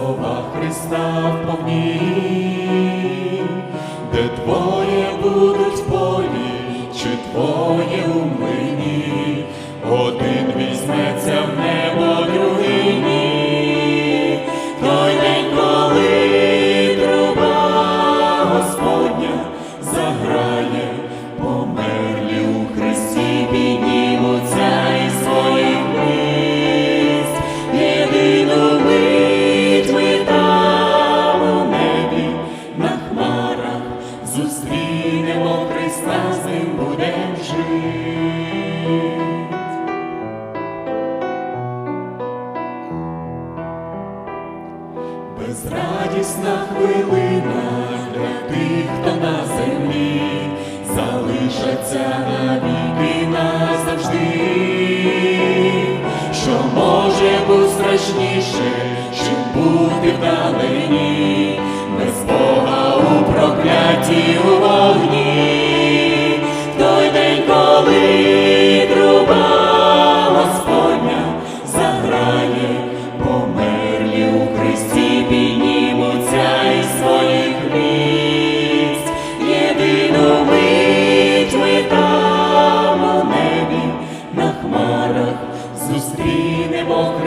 Слова Христа вповні, де Твоє буде. Зустрінемо Христа, з ним будем жити. Безрадісна хвилина для тих, хто на землі залишаться навіки назавжди, що може бути страшніше, чим бути вдалині,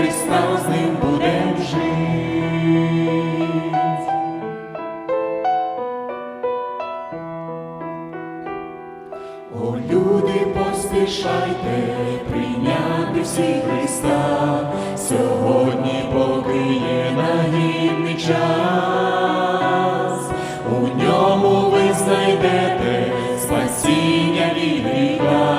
Христа з ним будем жити. О, люди, поспішайте прийняти всі Христа, сьогодні поки є нагідний час, у ньому ви знайдете спасіння від гріха.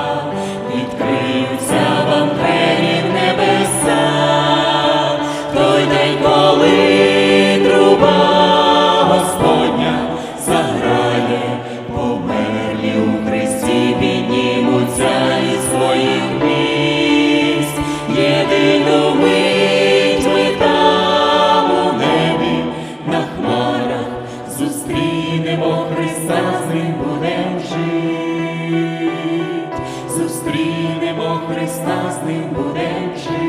Христа з ним будем жить, зустрінемо Христа з ним будем жить.